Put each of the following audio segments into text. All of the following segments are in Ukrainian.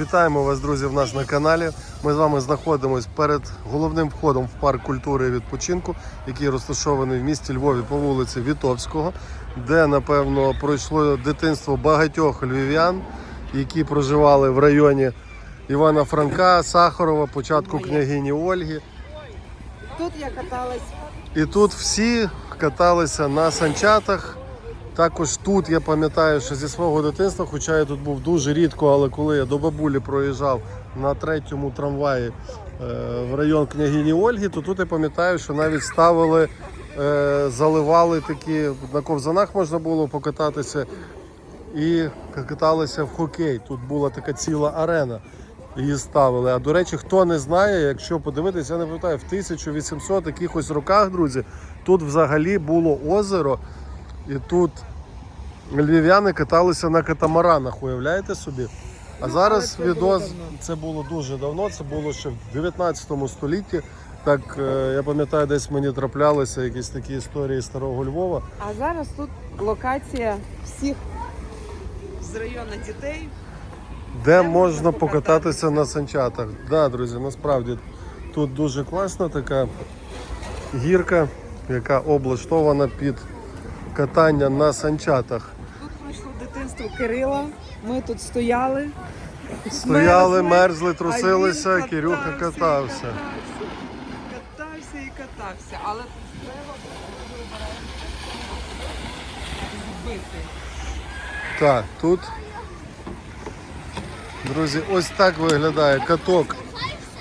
Вітаємо вас, друзі, в нас на каналі. Ми з вами знаходимося перед головним входом в парк культури і відпочинку, який розташований в місті Львові по вулиці Вітовського, де, напевно, пройшло дитинство багатьох львів'ян, які проживали в районі Івана Франка, Сахарова, початку княгині Ольги. Тут я каталась. І тут всі каталися на санчатах. Також тут я пам'ятаю, що зі свого дитинства, хоча я тут був дуже рідко, але коли я до бабулі проїжджав на третьому трамваї е, в район княгині Ольги, то тут я пам'ятаю, що навіть ставили, е, заливали такі, на ковзанах можна було покататися і каталися в хокей. Тут була така ціла арена. Її ставили. А до речі, хто не знає, якщо подивитися, я не пам'ятаю, в 1800 якихось роках, друзі, тут взагалі було озеро, і тут львів'яни каталися на катамаранах, уявляєте собі? А зараз це відос це було дуже давно, це було ще в 19 столітті. Так е, я пам'ятаю, десь мені траплялися якісь такі історії старого Львова. А зараз тут локація всіх з району дітей. Де Де можна можна покататися на санчатах. Да, друзі, насправді тут дуже класна така гірка, яка облаштована під катання на санчатах. Тут пройшло дитинство Кирила. Ми тут стояли. Стояли, мерзли, мерзли, а трусилися, він Кирюха катався катався. Катався і катався, але треба збити. Так, тут, друзі, ось так виглядає каток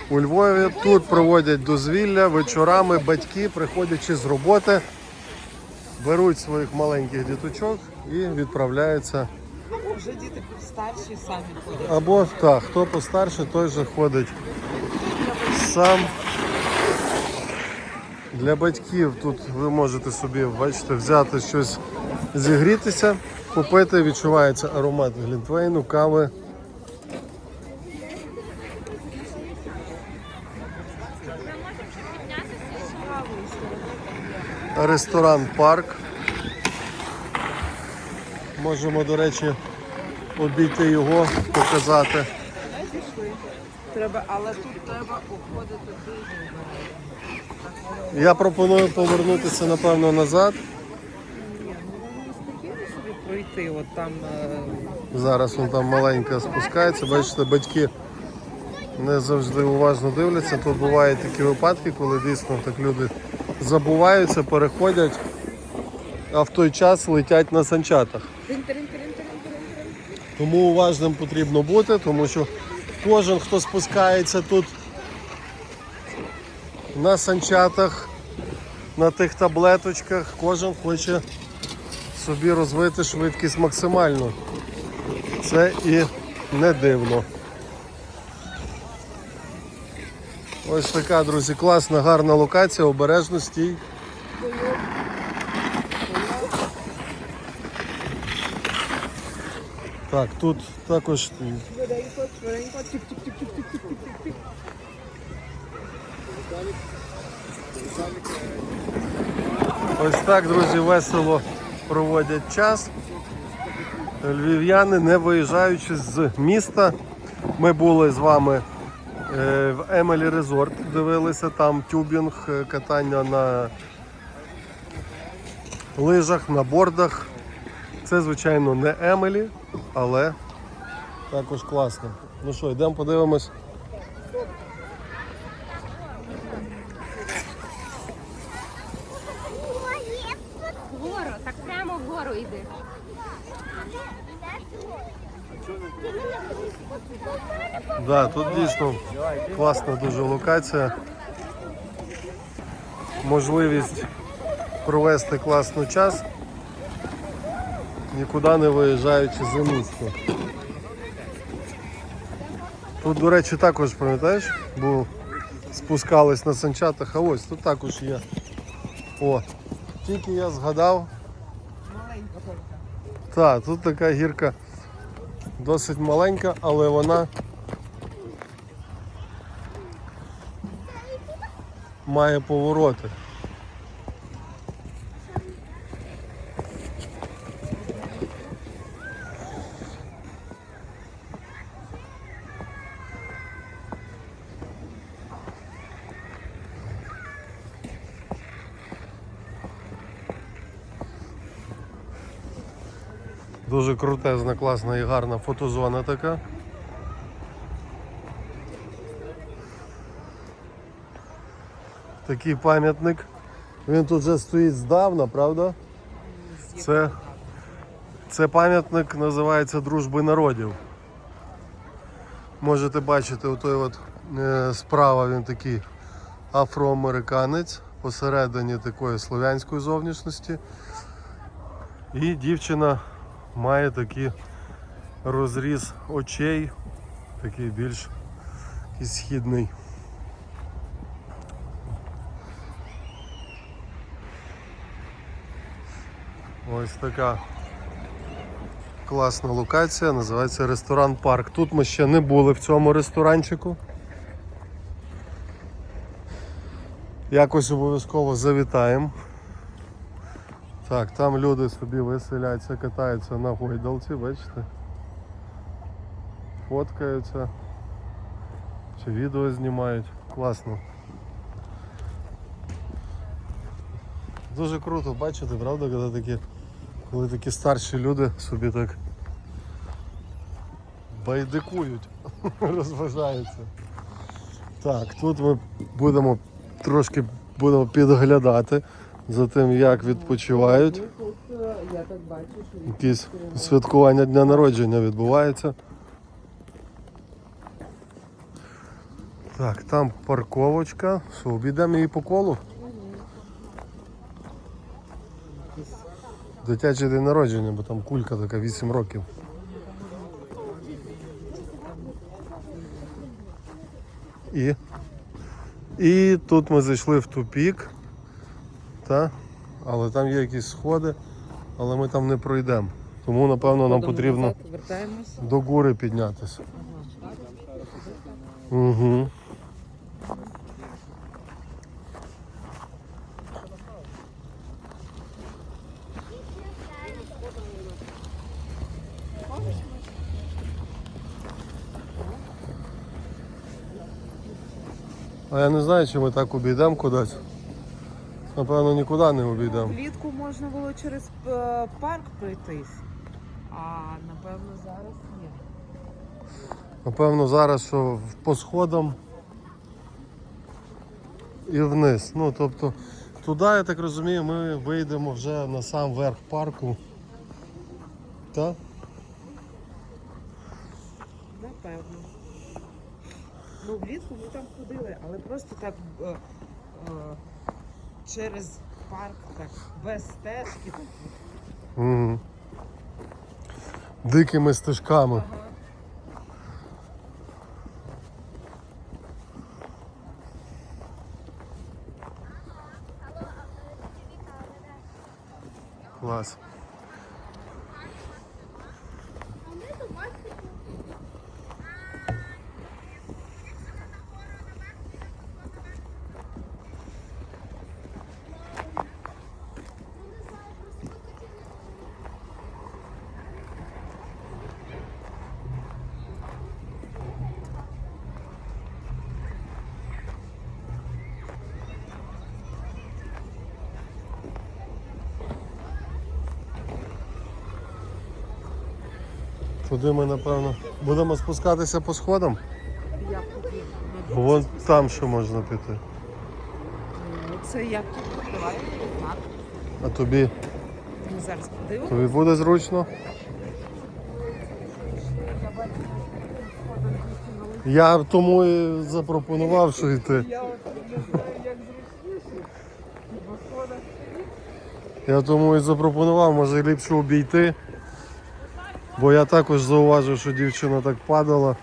у Львові. Тут проводять дозвілля вечорами, батьки, приходячи з роботи, беруть своїх маленьких діточок і відправляються. Вже діти старші самі ходять. Або так, хто постарше, той же ходить сам. Для батьків тут ви можете собі, бачите, взяти щось зігрітися, купити, відчувається аромат глінтвейну, кави. Ресторан парк. Можемо, до речі, обійти його, показати. Треба, але тут треба обходити дуже Я пропоную повернутися, напевно, назад. спокійно собі пройти. От там е, Зараз вон там маленька спускається. Бачите, батьки не завжди уважно дивляться. Тут бувають такі випадки, коли дійсно так люди забуваються, переходять, а в той час летять на санчатах. Тому уважним потрібно бути, тому що кожен, хто спускається тут на санчатах, на тих таблеточках, кожен хоче собі розвити швидкість максимально. Це і не дивно. Ось така, друзі, класна, гарна локація, обережно стій. Так, тут також ось так, друзі, весело проводять час. Львів'яни, не виїжджаючи з міста. Ми були з вами е, в Емелі Резорт, дивилися там тюбінг, е, катання на лижах, на бордах. Це, звичайно, не Емелі, але також класно. Ну що, йдемо подивимось. Вгору, так прямо вгору йди. Да, тут дійсно класна дуже локація. Можливість провести класний час, нікуди не виїжджаючи за місто. Тут, до речі, також, пам'ятаєш, бо спускались на санчатах, а ось тут також є. О, тільки я згадав, так, тут така гірка досить маленька, але вона має повороти. Дуже крутезна, класна і гарна фотозона така. Такий пам'ятник. Він тут вже стоїть здавна, правда? Це, це пам'ятник називається Дружби народів. Можете бачити, отой от, е, справа він такий афроамериканець, посередині такої слов'янської зовнішності. І дівчина має такий розріз очей, такий більш східний. Ось така класна локація, називається ресторан Парк. Тут ми ще не були в цьому ресторанчику. Якось обов'язково завітаємо. Так, там люди собі веселяться, катаються на гойдалці, бачите? Фоткаються. Чи відео знімають. Класно. Дуже круто бачити, правда, коли такі, коли такі старші люди собі так байдикують, розважаються. Так, тут ми будемо трошки будемо підглядати за тим, як відпочивають. Я так бачу, Якісь святкування дня народження відбувається. Так, там парковочка. Що, обійдемо її по колу? Дитячий день народження, бо там кулька така 8 років. І, і тут ми зайшли в тупік. Та? Але там є якісь сходи, але ми там не пройдемо. Тому напевно нам потрібно до гори піднятися. Угу. А я не знаю, чи ми так обійдемо кудись. Напевно, нікуди не обійдемо. Влітку можна було через е, парк пройтись, а напевно зараз ні. Напевно, зараз що в- по сходам і вниз. Ну, тобто, туди, я так розумію, ми вийдемо вже на сам верх парку. Так? Напевно. Ну, влітку ми там ходили, але просто так е, е, через парк, так, без стежки. Так. Угу. Дикими стежками. Клас. Туди ми, напевно, будемо спускатися по сходам. Вон там ще можна піти. Ну, Це як тут так. А тобі, Ми зараз подивимося. тобі буде зручно? Я тому і запропонував, що йти. Я от не знаю, як зручніше. Я тому і запропонував, може ліпше обійти. Бо я також зауважив, що дівчина так падала.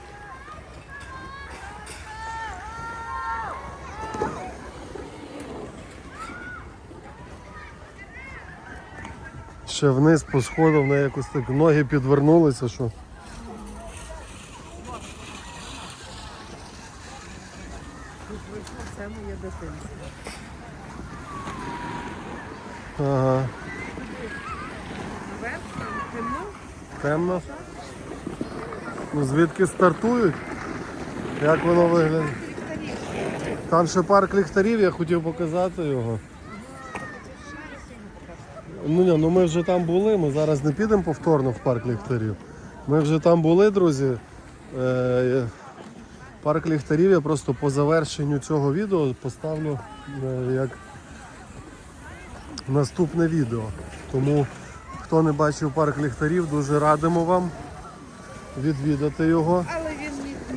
Ще вниз по сходу в неї якось так ноги підвернулися, що. тут вийшло все моє дитинство. Ага, Наверх там темно. темно. Ну стартують? Як воно виглядає? Там ще парк ліхтарів, я хотів показати його. Ну ні, ну ми вже там були, ми зараз не підемо повторно в парк ліхтарів. Ми вже там були, друзі. Е, парк ліхтарів я просто по завершенню цього відео поставлю е, як наступне відео. Тому хто не бачив парк ліхтарів, дуже радимо вам відвідати його. Але він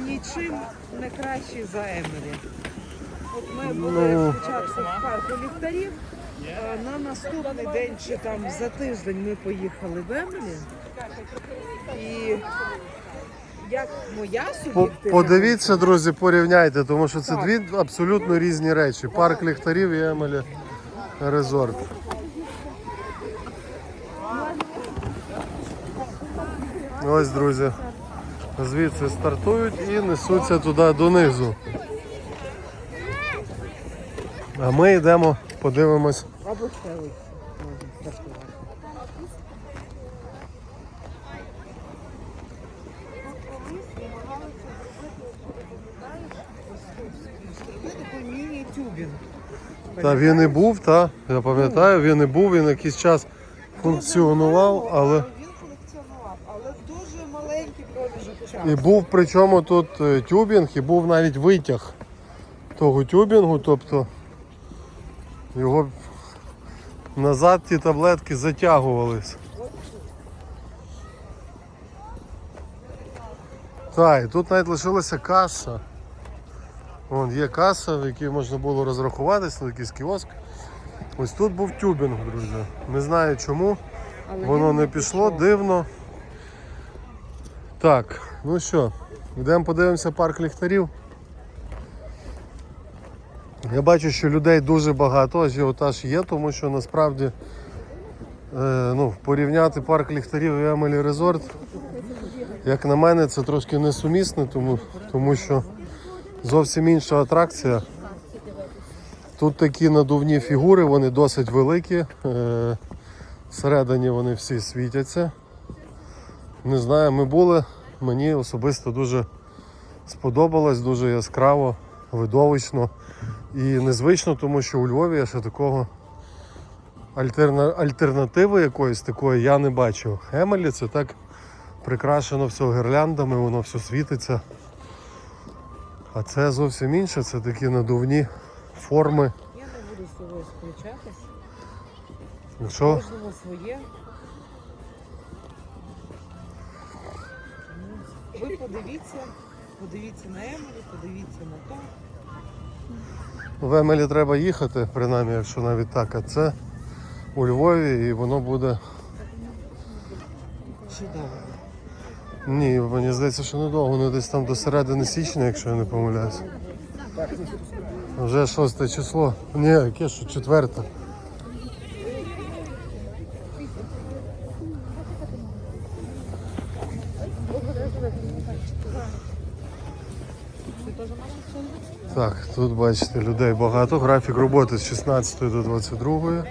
нічим не кращий за Емелі. От ми були Ну. спочатку в парку ліхтарів. На наступний день чи там за тиждень ми поїхали в Емелі. І як моя суб'єктивна Подивіться, друзі, порівняйте, тому що це дві абсолютно різні речі. Парк ліхтарів і Емелі Резорт. Ось, друзі. Звідси стартують і несуться туди донизу. А ми йдемо, подивимось. або ще. Та він і був, та, я пам'ятаю, він і був, він якийсь час функціонував, але. Він функціонував, але в дуже маленький проміжок часу. І був причому тут е, тюбінг, і був навіть витяг того тюбінгу, тобто його назад ті таблетки затягувались. Так, і тут навіть лишилася каса. Вон є каса, в якій можна було розрахуватися, якийсь кіоск. Ось тут був тюбінг, друзі. Не знаю чому. Воно не пішло, дивно. Так, ну що, йдемо подивимося парк ліхтарів. Я бачу, що людей дуже багато, ажіотаж є, тому що насправді е, ну, порівняти парк ліхтарів і Емелі Резорт, як на мене, це трошки несумісне, тому, тому що зовсім інша атракція. Тут такі надувні фігури, вони досить великі. Е, Всередині вони всі світяться. Не знаю, ми були. Мені особисто дуже сподобалось, дуже яскраво, видовищно і незвично, тому що у Львові я ще такого альтерна... альтернативи якоїсь такої я не бачив. Емелі це так прикрашено все гірляндами, воно все світиться. А це зовсім інше, це такі надувні форми. Я не буду з собою сперечатись. Що? Кожному своє. Ви подивіться, подивіться на Емелі, подивіться на то. В Емелі треба їхати, принаймні, якщо навіть так, а це у Львові і воно буде. Чудово. Ні, мені здається, що недовго, ну десь там до середини січня, якщо я не помиляюсь. Вже шосте число. Ні, яке що четверте. Так, тут бачите, людей багато. Графік роботи з 16 до 22.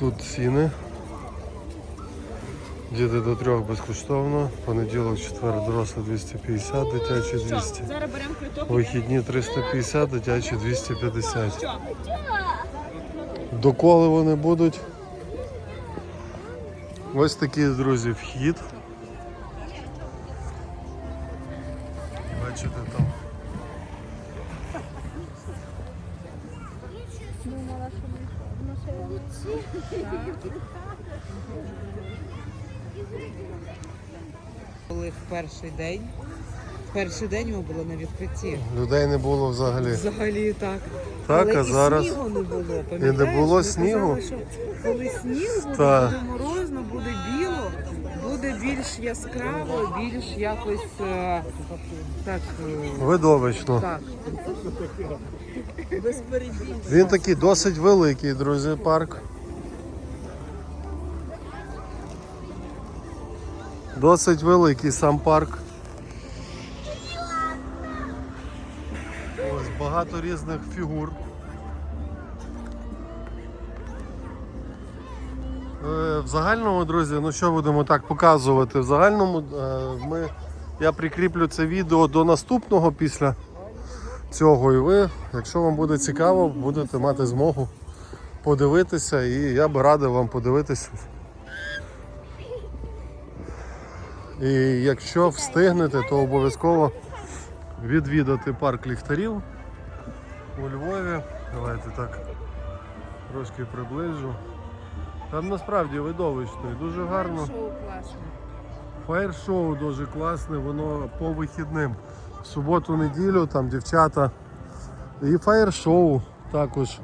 Тут ціни. Діти до трьох безкоштовно. Понеділок, четвер, дорослий 250, дитячі 200. Зараз беремо. Вихідні 350, дитячі 250. Доколи вони будуть? Ось такий, друзі, вхід. Перший день. Перший день ми були на відкритті. Людей не було взагалі. Взагалі так. Так, Але а і зараз снігу не було. не було Ми снігу? казали, що коли сніг буде, Так. буде морозно, буде біло, буде більш яскраво, більш якось е, так. е, видовищно. так. Він такий досить великий, друзі, парк. Досить великий сам парк. Ось багато різних фігур. Е, В загальному, друзі, ну що будемо так показувати? В загальному е, ми, я прикріплю це відео до наступного після цього. І ви, якщо вам буде цікаво, будете мати змогу подивитися, і я би радив вам подивитися. І якщо встигнете, то обов'язково відвідати парк ліхтарів у Львові. Давайте так трошки приближу. Там насправді видовищно і дуже гарно. Шоу. Фаєр-шоу дуже класне, воно по вихідним. В суботу-неділю там дівчата. І фаєр-шоу також е,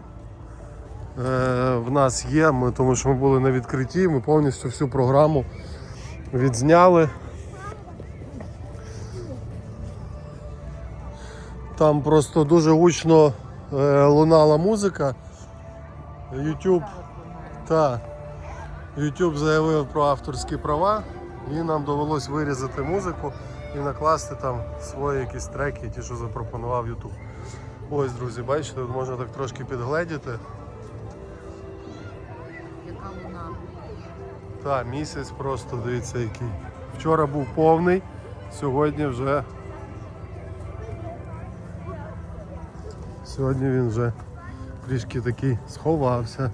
в нас є, ми, тому що ми були на відкритті, ми повністю всю програму відзняли. Там просто дуже гучно е, лунала музика. YouTube, та, YouTube заявив про авторські права, і нам довелось вирізати музику і накласти там свої якісь треки, ті, що запропонував YouTube. Ось, друзі, бачите, тут можна так трошки підгледіти. Яка луна. Та, місяць просто дивіться який. Вчора був повний, сьогодні вже. Сьогодні він вже трішки такий сховався.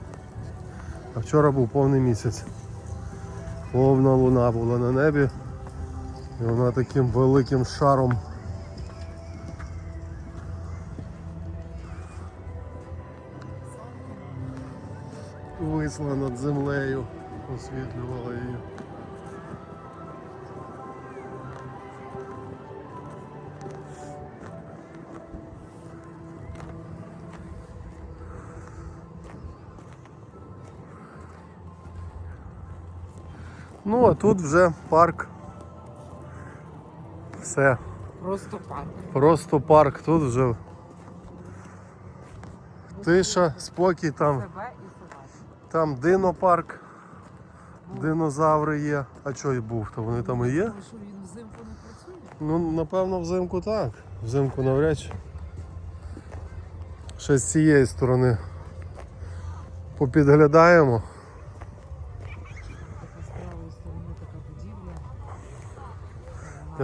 А вчора був повний місяць. Повна луна була на небі. І вона таким великим шаром. Висла над землею, освітлювала її. Ну, а тут вже парк. Все. Просто парк. Просто парк. Тут вже тиша, спокій там. Там динопарк. Динозаври є. А що і був? То вони там і є? Що він взимку не працює. Ну, напевно, взимку так. Взимку навряд чи. Ще з цієї сторони попідглядаємо.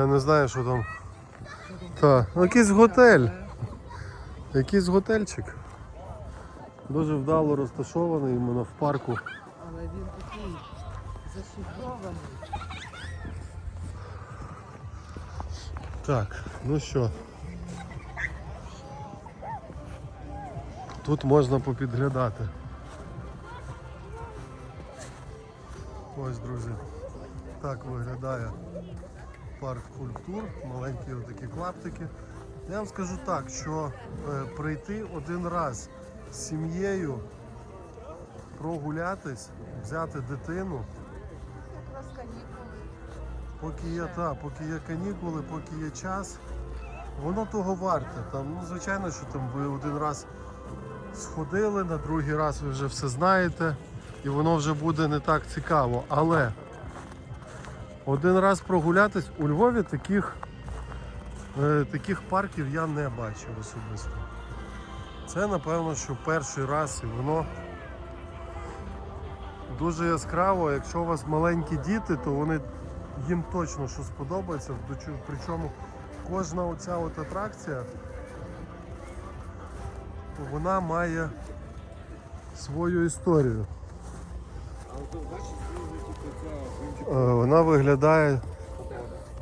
Я не знаю, що там. Так, ну, якийсь готель. Якийсь готельчик. Дуже вдало розташований іменно в парку. Але він такий зашифрований. Так, ну що. Тут можна попідглядати. Ось, друзі, так виглядає парк культур, маленькі отакі клаптики. Я вам скажу так, що е, прийти один раз з сім'єю, прогулятись, взяти дитину. Поки є, та, поки є канікули, поки є час, воно того варте. Там, ну, звичайно, що там ви один раз сходили, на другий раз ви вже все знаєте, і воно вже буде не так цікаво. Але один раз прогулятись у Львові таких, е, таких парків я не бачив особисто. Це напевно, що перший раз і воно дуже яскраво. Якщо у вас маленькі діти, то вони їм точно що сподобається. Причому кожна оця от атракція вона має свою історію. Е, Вона виглядає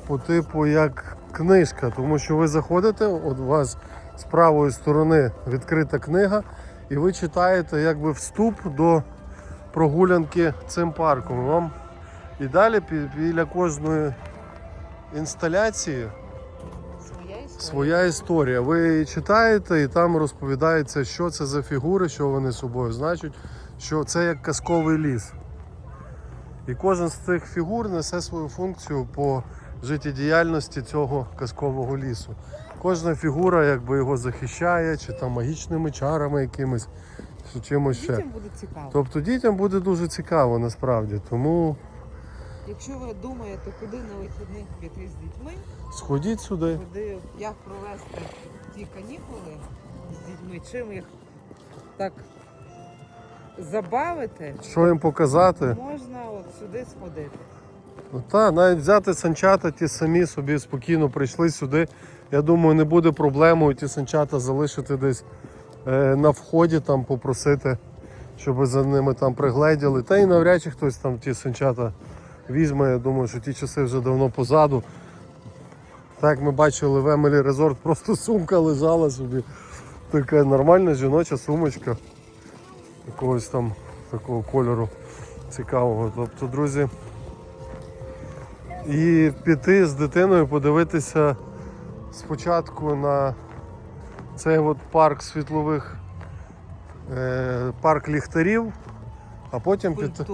по типу як книжка, тому що ви заходите, от у вас з правої сторони відкрита книга, і ви читаєте якби вступ до прогулянки цим парком. Вам і далі біля кожної інсталяції історія. своя історія. Ви її читаєте і там розповідається, що це за фігури, що вони собою значать, що це як казковий ліс. І кожен з цих фігур несе свою функцію по життєдіяльності цього казкового лісу. Кожна фігура якби його захищає, чи там магічними чарами якимись, чи чимось ще. Дітям буде цікаво. Тобто дітям буде дуже цікаво насправді. Тому Якщо ви думаєте, куди на вихідних піти з дітьми, сходіть сюди. куди як провести ті канікули з дітьми, чим їх так забавити, Що їм показати? можна от сюди сходити. Ну та, навіть взяти санчата, ті самі собі спокійно прийшли сюди. Я думаю, не буде проблемою ті санчата залишити десь е, на вході, там попросити, щоб за ними там пригледіли. Та й навряд чи хтось там ті санчата візьме. Я думаю, що ті часи вже давно позаду. Так ми бачили в Емелі Резорт, просто сумка лежала собі. Така нормальна жіноча сумочка. Якогось там такого кольору цікавого. Тобто, друзі. І піти з дитиною подивитися спочатку на цей от парк світлових, е, парк ліхтарів, а потім піти.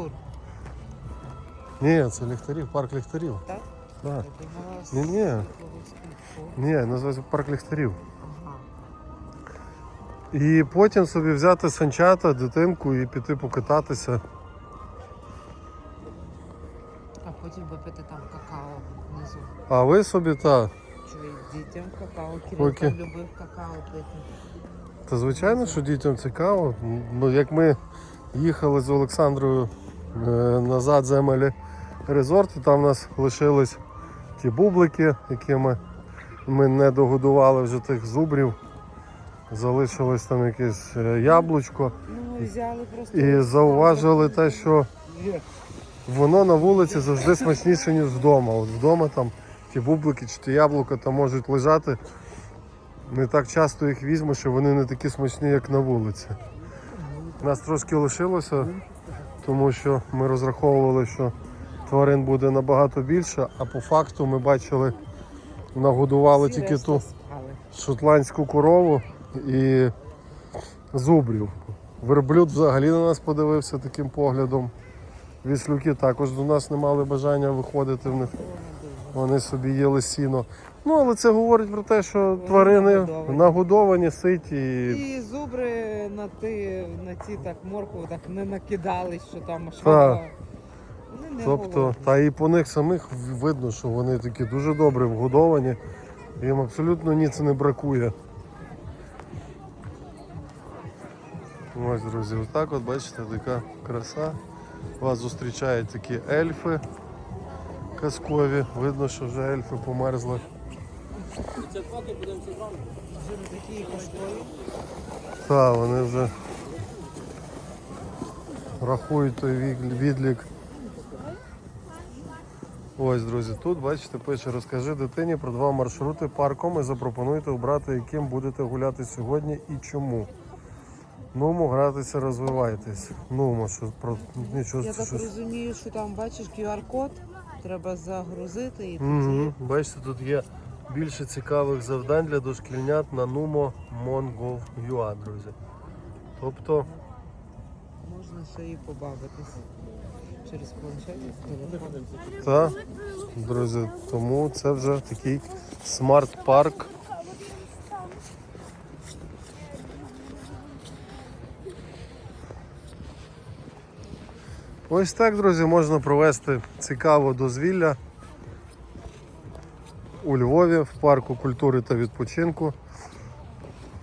Ні, це ліхтарів, парк ліхтарів. Так? Так. Ні-ні. Ні, називається парк ліхтарів. Ага. І потім собі взяти санчата, дитинку і піти покататися. А потім випити там какао внизу. А ви собі та. Чи дітям какао, Кирил Поки. там любив какао пити. Та звичайно, що дітям цікаво. Ну, як ми їхали з Олександрою е, назад з Емелі там у нас лишились ті бублики, які ми, ми не догодували вже тих зубрів. Залишилось там якесь е, яблучко. Ну, взяли просто. І зауважили те, що воно на вулиці завжди смачніше, ніж вдома. От вдома там ті бублики чи ті яблука там можуть лежати. Не так часто їх візьмеш, що вони не такі смачні, як на вулиці. Нас трошки лишилося, тому що ми розраховували, що тварин буде набагато більше, а по факту ми бачили, нагодували Всі тільки ту спали. шотландську корову і зубрів. Верблюд взагалі на нас подивився таким поглядом. Віслюки також до нас не мали бажання виходити в них. Вони собі їли сіно. Ну, але це говорить про те, що тварини нагодовані. нагодовані, ситі. І... І зубри на ті, на ті так моркву так не накидались, що там. Вони не Тобто, та і по них самих видно, що вони такі дуже добре вгодовані. Їм абсолютно ніц не бракує. Ось, друзі, отак от бачите, така краса. Вас зустрічають такі ельфи казкові. Видно, що вже ельфи померзли. Вже не такі казкові. Так, вони вже рахують той відлік. Ось, друзі, тут бачите, пише, розкажи дитині про два маршрути парком і запропонуйте обрати, яким будете гуляти сьогодні і чому. Нумо, гратися, розвивайтесь. Нумо, що про нічого Я так щось. розумію, що там бачиш QR-код, треба загрузити і тоді. Угу. Бачите, тут є більше цікавих завдань для дошкільнят на Numo Mongov.ua, друзі. Тобто можна ще і побавитися. Через планшет. Так, друзі, тому це вже такий смарт-парк. Ось так, друзі, можна провести цікаво дозвілля у Львові в парку культури та відпочинку.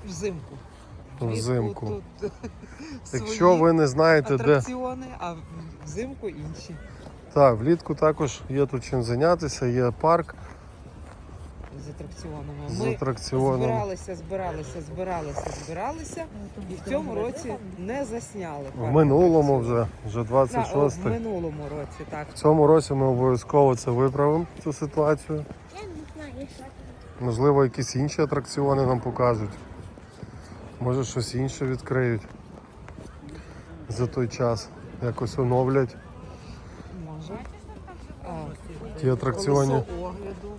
Взимку. Взимку. Тут Якщо свої ви не знаєте, де атракціони, а взимку інші. так, влітку також є тут чим зайнятися, є парк З атракціонами. з Ми збиралися, збиралися, збиралися, збиралися і в цьому році не засняли. В парк минулому атракціонів. вже, вже Так, о, 26 в минулому році, так. В цьому році ми обов'язково це виправимо, цю ситуацію. Можливо, якісь інші атракціони нам покажуть. Може щось інше відкриють за той час. Якось оновлять Може. Ті атракціони. колесо огляду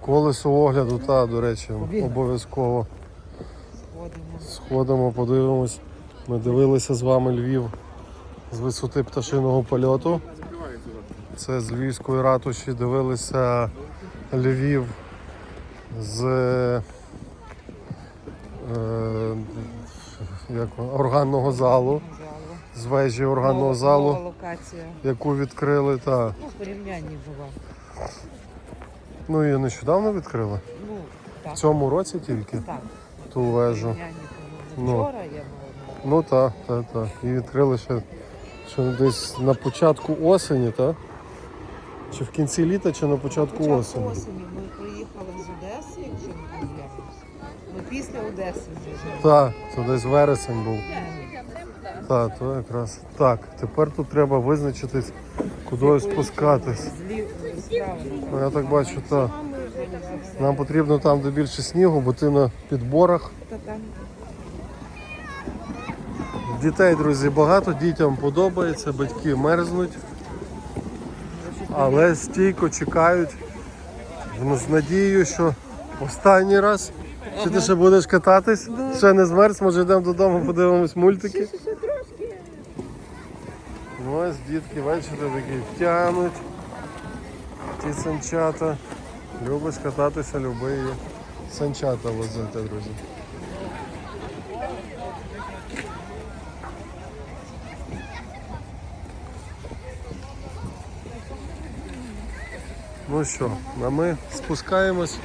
Колесо огляду, та, до речі, обов'язково сходимо. сходимо, подивимось. Ми дивилися з вами Львів з висоти пташиного польоту. Це з Львівської ратуші дивилися Львів з е, як, органного залу, з вежі органного Нова- залу, локація. яку відкрили. Та, Ну, в порівнянні була. ну і нещодавно відкрили. Ну, так. В цьому році тільки Так. ту вежу. порівнянні, Ну. Вчора я мала. Ну так, так, так. І відкрили ще, ще десь на початку осені, так? Чи в кінці літа, чи на початку Початку осені. осені ми приїхали з Одеси, якщо не помиляюсь. Після Одеси вже. Так, це десь вересень був. Так, то якраз. Так, тепер тут треба визначитись, куди спускатись. Ну, Я так бачу, так. Нам потрібно там, де більше снігу, бо ти на підборах. Дітей, друзі, багато, дітям подобається, батьки мерзнуть, але стійко чекають ну, з надією, що останній раз. Чи ти ще будеш кататись? Ще не змерз, може йдемо додому, подивимось мультики. Ну, Ось дітки, бачите, такі тянуть ті санчата. Любиш кататися, люби її. Санчата возити, друзі. Ну що, а ми спускаємось.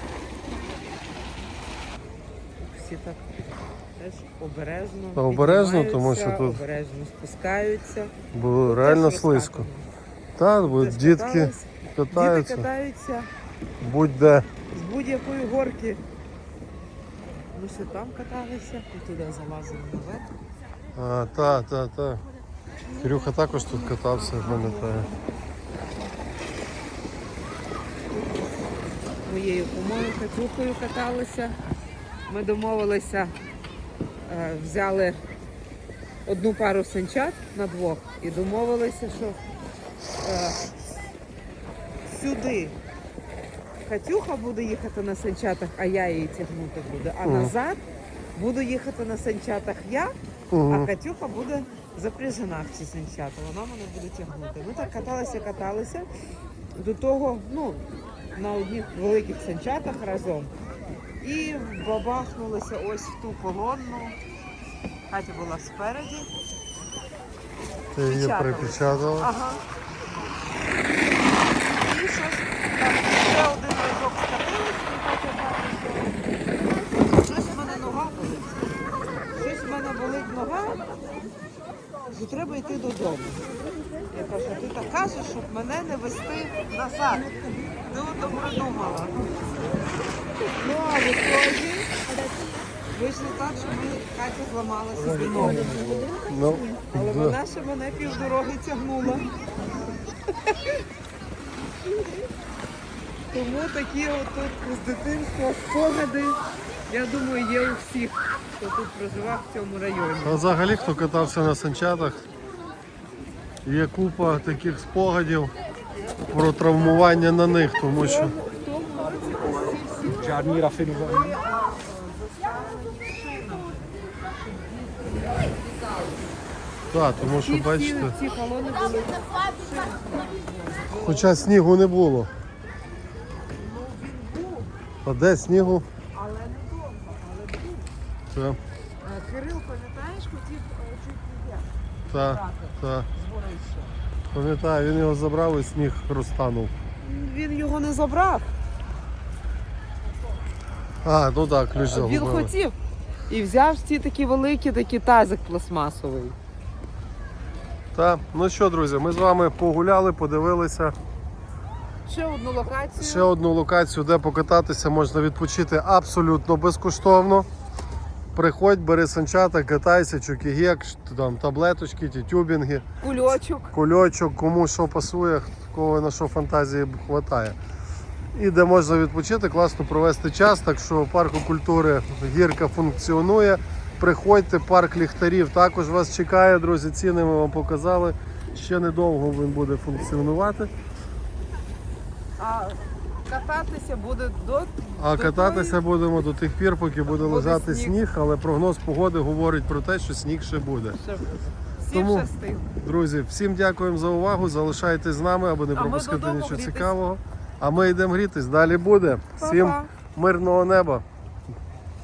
всі так теж обережно. Та обережно, тому що тут- обережно спускаються. Бо реально слизько. Так, бо дітки катались. Діти катаються катаються будь-де. з будь-якої горки. Ми ще там каталися, і туди залазили наверх. А, та, та, та. Кирюха також тут катався, пам'ятаю. моєю кумою Катюхою каталися. Ми домовилися, взяли одну пару санчат на двох і домовилися, що е, сюди Катюха буде їхати на санчатах, а я її тягнути буду. А назад буду їхати на санчатах я, а. Катюха буде запряжена в ці санчата. Вона мене буде тягнути. Ми так каталися, каталися. До того, ну, на одних великих санчатах разом. І бабахнулися ось в ту колонну. Катя була спереді. Ти її Печатала. припечатала. Ага. І щось так, ще один разок скатилися, і Катя що щось в мене нога болить. Щось в мене болить нога, що треба йти додому. Я кажу, ти так кажеш, щоб мене не вести назад. Ти ото придумала. Ну, а в вийшло так, що ми Катя зламалася з ногу. Ну, Але да. вона ще мене півдороги тягнула. Тому такі от з дитинства спогади, я думаю, є у всіх, хто тут проживав в цьому районі. А взагалі, хто катався на санчатах, є купа таких спогадів про травмування на них, тому що Žádný rafinovaný. так, тому що бачите, хоча снігу не було. А де снігу? Але не довго, але був. Кирил, пам'ятаєш, хотів е, чуть не так, так. Пам'ятаю, він його забрав і сніг розтанув. Він його не забрав. А, ну так, ключ Він хотів. І взяв ці такі великі, такий тазик пластмасовий. Так, ну що, друзі, ми з вами погуляли, подивилися. Ще одну локацію. Ще одну локацію, де покататися, можна відпочити абсолютно безкоштовно. Приходь, бери санчата, катайся, чукігек, там таблеточки, ті тюбінги, Кульочок. кульочок, кому що пасує, кого на що фантазії вистачає. І де можна відпочити, класно провести час. Так що в парку культури гірка функціонує. Приходьте, парк ліхтарів також вас чекає, друзі. Ціни ми вам показали. Ще недовго він буде функціонувати. А кататися буде до. А до кататися тої- будемо до тих пір, поки буде Буде лежати сніг. сніг, але прогноз погоди говорить про те, що сніг ще буде. Ще буде. Всі Тому-. Друзі, всім дякуємо за увагу. Залишайтесь з нами, аби не пропускати нічого грітись. цікавого. А ми йдемо грітись. Далі буде. Всім мирного неба.